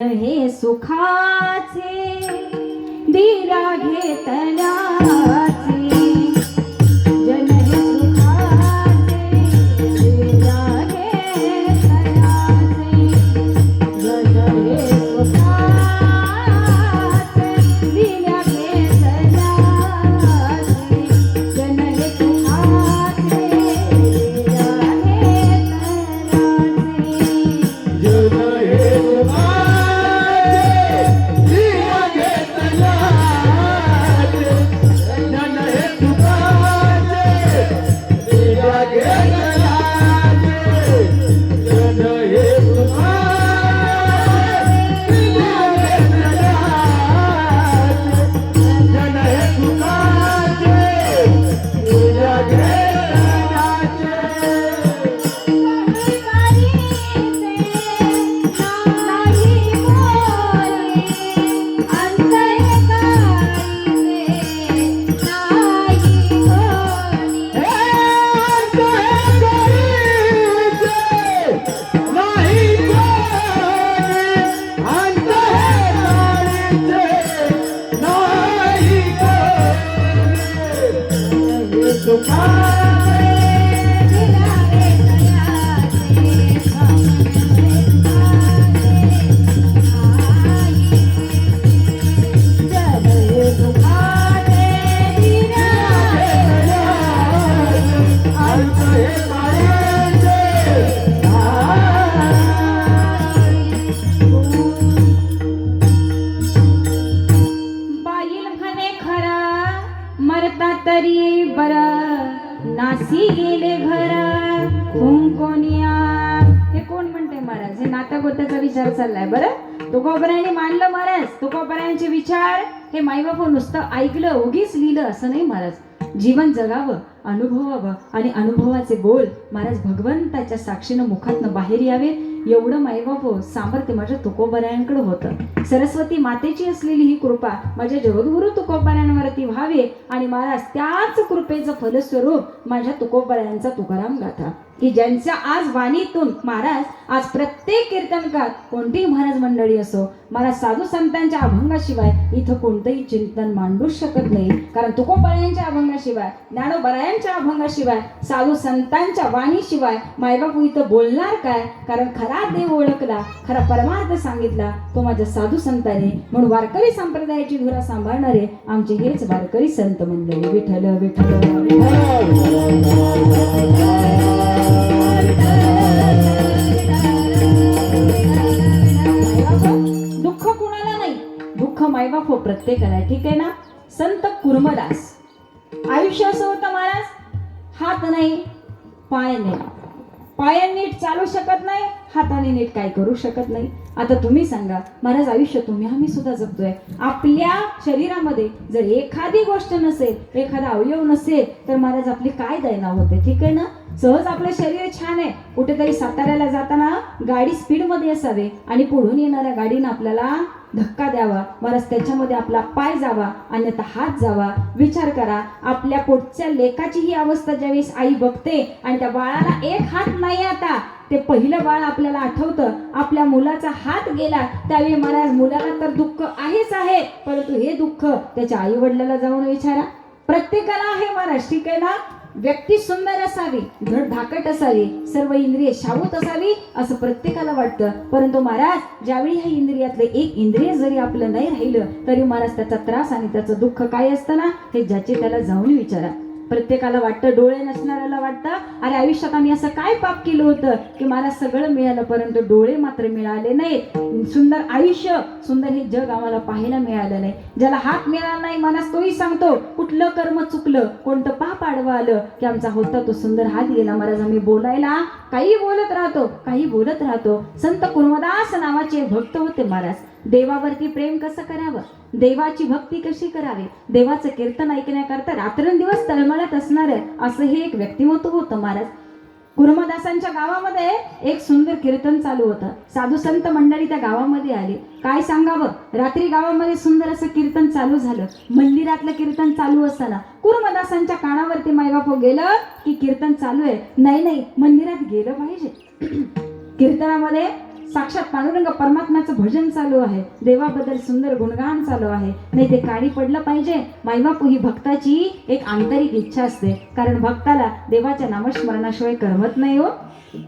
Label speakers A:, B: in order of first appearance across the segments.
A: हे सुखाचे दिरा घेतल्याचे so high. नासी गेले घरा कुंकोनिया. हे कोण म्हणते महाराज? हे नाता गोत्याचा विचार चाललाय बरं? तुकोबऱ्याने मानलं महाराज. तुकोबऱ्यांचे विचार हे माईबाप नुसतं ऐकलं उगीच लिहिलं असं नाही महाराज. जीवन जगावं. अनुभवावं आणि अनुभवाचे बोल महाराज भगवंताच्या साक्षीनं मुखातनं बाहेर यावे एवढं मायबाप सामर्थ्य माझ्या तुकोबऱ्यांकडे होतं. सरस्वती मातेची असलेली ही कृपा माझ्या जगद्गुरु तुकोबऱ्यांवरती व्हावे आणि महाराज त्याच कृपेचं फलस्वरूप माझ्या तुकोबऱ्यांचा तुकाराम गाथा. की ज्यांच्या आज वाणीतून महाराज आज प्रत्येक कीर्तनकार कोणतीही महाराज मंडळी असो महाराज साधू संतांच्या अभंगाशिवाय इथं कोणतंही चिंतन मांडूच शकत नाही. कारण तुकोबऱ्यांच्या अभंगाशिवाय ज्ञानोबरायांच्या अभंगाशिवाय साधू संतांच्या वाणीशिवाय मायबापू इथं बोलणार काय? कारण खरा देव ओळखला खरा परमार्थ सांगितला तो माझ्या साधू संतांनी. म्हणून वारकरी संप्रदायाची धुरा सांभाळणारे आमचे हेच वारकरी संत मंडळी. विठ्ठल विठ्ठल. दुःख कुणाला नाही? दुःख मायबाप हो प्रत्येकाला ठीक आहे ना? संत कुर्मदास. आयुष्य असं होतं महाराज? हात नाही पाय नाही. पाय नीट चालू शकत नाही हाताने नीट काय करू शकत नाही. आता तुम्ही सांगा महाराज आयुष्य तुम्ही आम्ही सुद्धा जगतोय आपल्या शरीरामध्ये जर एखादी गोष्ट नसेल एखादा अवयव नसेल तर महाराज आपली काय दैना होते ठीक आहे ना? सहज आपलं शरीर छान आहे. कुठेतरी साताऱ्याला जाताना गाडी स्पीडमध्ये असावे आणि पुढून येणाऱ्या गाडीनं आपल्याला धक्का द्यावा महाराज त्याच्यामध्ये आपला पाय जावा अन्यथा हात जावा. विचार करा आपल्या पोटच्या लेखाचीही अवस्था ज्यावेळेस आई बघते आणि त्या बाळाला एक हात नाही आता ते पहिलं बाळ आपल्याला आठवतं. आपल्या मुलाचा हात गेला त्यावेळी महाराज मुलाला तर दुःख आहेच आहे परंतु हे दुःख त्याच्या आई वडिलाला जाऊन विचारा. प्रत्येकाला आहे महाराज ठीक आहे ना? व्यक्ती सुंदर असावी धड धाकट असावी सर्व इंद्रिय शाबूत असावी असं प्रत्येकाला वाटतं. परंतु महाराज ज्यावेळी ह्या इंद्रियातलं एक इंद्रिय जरी आपलं नाही राहिलं तरी महाराज त्याचा त्रास आणि त्याचं दुःख काय असतं ना? हे ज्याचे त्याला जाऊन विचारा. प्रत्येकाला वाटतं डोळे नसणाऱ्याला वाटतं अरे आयुष्यात आम्ही असं काय पाप केलं होतं की मला सगळं मिळालं परंतु डोळे मात्र मिळाले नाहीत. सुंदर आयुष्य सुंदर हे जग आम्हाला पाहायला मिळालं नाही. ज्याला हात मिळाला नाही मनास तोही सांगतो कुठलं कर्म चुकलं कोणतं पाप आडवं आलं की आमचा होता तो सुंदर हात गेला. महाराज आम्ही बोलायला काही बोलत राहतो काही बोलत राहतो. संत कुर्मदास नावाचे भक्त होते महाराज. देवावरती प्रेम कसं करावं? देवाची भक्ती कशी करावी? देवाचं कीर्तन ऐकण्याकरता रात्रंदिवस तळमळत असणार असं हे एक व्यक्तिमत्व होतं महाराज. कुर्मदासांच्या गावामध्ये एक सुंदर कीर्तन चालू होतं. साधू संत मंडळी त्या गावामध्ये आली. काय सांगावं? रात्री गावामध्ये सुंदर असं कीर्तन चालू झालं. मंदिरातलं कीर्तन चालू असताना कुर्मदासांच्या कानावरती मायबाप गेलं की कीर्तन चालू आहे. नाही नाही मंदिरात गेलं पाहिजे. कीर्तनामध्ये साक्षात पांडुरंग परमात्म्याचं भजन चालू आहे. देवाबद्दल सुंदर गुणगान चालू आहे. नाही ते काळी पडलं पाहिजे. माईबापू ही भक्ताची एक आंतरिक इच्छा असते. कारण भक्ताला देवाच्या नामस्मरणाशिवाय करमत नाही हो.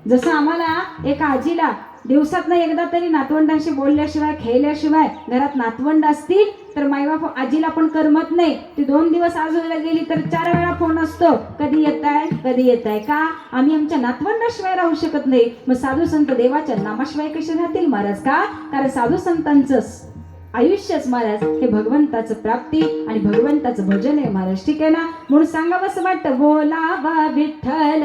A: जसं आम्हाला एका आजीला दिवसात एकदा तरी नातवंडांशी बोलल्याशिवाय खेळल्याशिवाय घरात नातवंड असतील तर माईबाप आजीला पण करमत नाही. ती दोन दिवस आजूबाजूला गेली तर चार वेळा फोन असतो. कधी येत आहे कधी येत आहे का? आम्ही आमच्या नातवंडाशिवाय राहू शकत नाही. मग साधू संत देवाच्या नामाशिवाय कसे राहतील महाराज का? कारण साधू संतांचं आयुष्यच महाराज हे भगवंताचं प्राप्ती आणि भगवंताचं भजन आहे महाराज. ठीक आहे ना? म्हणून सांगावं असं वाटतं बोलावा विठ्ठल.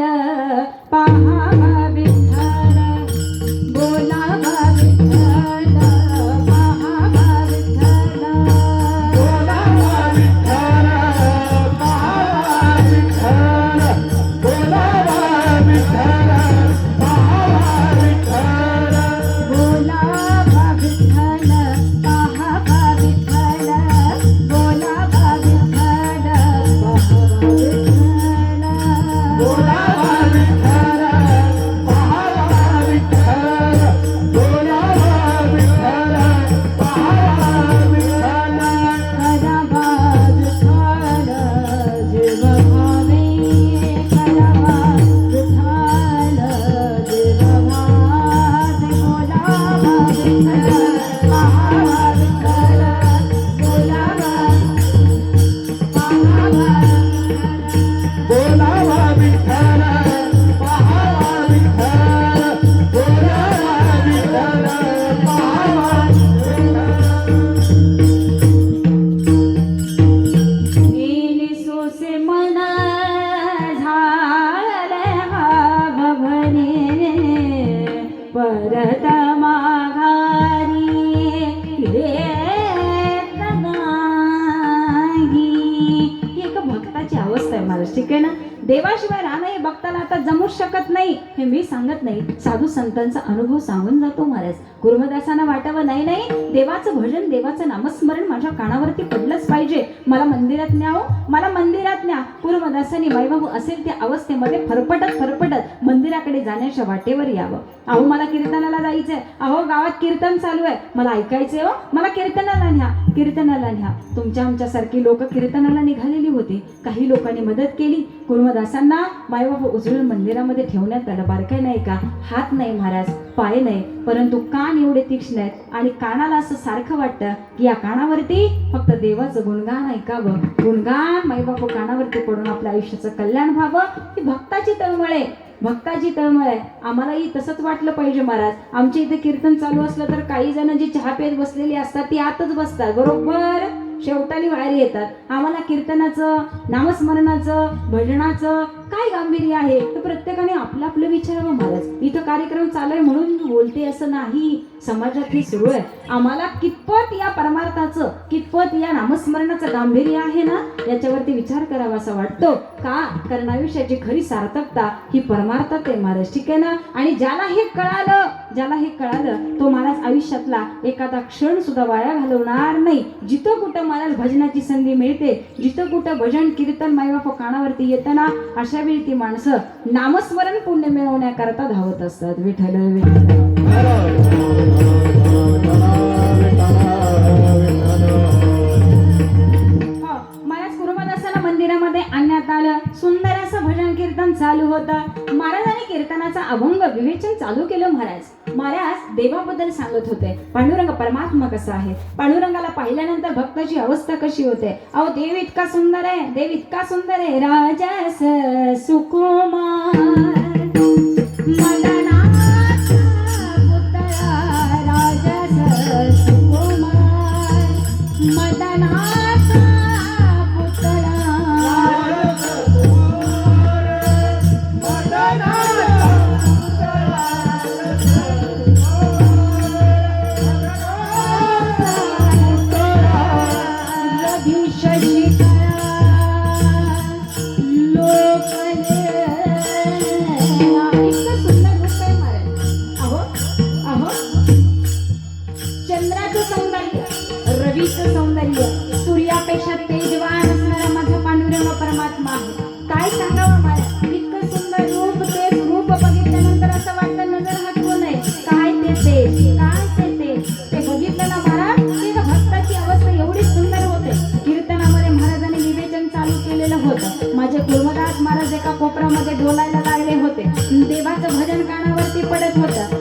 A: शकत नाही हे मी सांगत नाही. साधू संतांचा अनुभव सांगून जातो महाराज. गुरुमदासांना वाटावं नाही नाही देवाचं भजन देवाचं नामस्मरण माझ्या कानावरती पडलंच पाहिजे. मला मंदिरात न्यावं मला मंदिरात न्या. गुरुमदासांनी बाईबाबू असेल त्या अवस्थेमध्ये फरफटत फरफटत मंदिराकडे जाण्याच्या वाटेवर यावं. अहो मला कीर्तनाला जायचंय. अहो गावात कीर्तन चालू आहे. मला ऐकायचंय हो. मला कीर्तनाला न्या. कीर्तनाला न्या. तुमच्या आमच्यासारखी लोक कीर्तनाला निघालेली होती. काही लोकांनी मदत केली. कुर्मदासांना मायबाबा उजळून मंदिरामध्ये ठेवण्यात आलं बारकाय नाही का? हात नाही महाराज पाय नाही. परंतु कान एवढे तीक्ष्ण आहेत आणि कानाला असं सारखं वाटतं की या कानावरती फक्त देवाचं गुणगान ऐकावं. गुणगान माईबापू कानावरती पडून आपल्या आयुष्याचं कल्याण व्हावं. ही भक्ताची तळमळ आहे. भक्ताची तळमळ आहे. आम्हालाही तसंच वाटलं पाहिजे महाराज. आमच्या इथे कीर्तन चालू असलं तर काही जण जी चहा पेत बसलेली असतात ती आतच बसतात. बरोबर? शेवटाली बाहेर येतात. आम्हाला कीर्तनाचं नामस्मरणाचं भजनाचं काय गांभीर्य आहे? तर प्रत्येकाने आपलं आपलं विचारावं महाराज. इथं कार्यक्रम चालू आहे म्हणून मी बोलते असं नाही. समाजात हे सुरू आहे. आम्हाला कितपत या परमार्थाचं कितपत या नामस्मरणाचं गांभीर्य आहे ना याच्यावरती विचार करावा असा वाटतो. का? कारण आयुष्याची खरी सार्थकता ही परमार्थात आहे महाराज. ठीक आहे ना? आणि ज्याला हे कळालं ज्याला हे कळालं तो महाराज आयुष्यातला एखादा क्षण सुद्धा वाया घालवणार नाही. जिथं कुठं महाराज भजनाची संधी मिळते जिथं कुठं भजन कीर्तन मायबाप कानावरती येतं ना अशा वेळी ती माणसं नामस्मरण पुण्य मिळवण्याकरता धावत असतात. विठ्ठल विठ्ठल. हो, महाराज मंदिरामध्ये आणण्यात आलं. सुंदर असं भजन कीर्तन चालू होतं. महाराजांनी कीर्तनाचा अभंग विवेचन चालू केलं महाराज. महाराज देवाबद्दल सांगत होते. पांडुरंग परमात्मा कसा आहे? पांडुरंगाला पाहिल्यानंतर भक्ताची अवस्था कशी होते? अहो देव इतका सुंदर आहे देव इतका सुंदर आहे. राजा सुकुमार. भजन कानावरती पडत होता.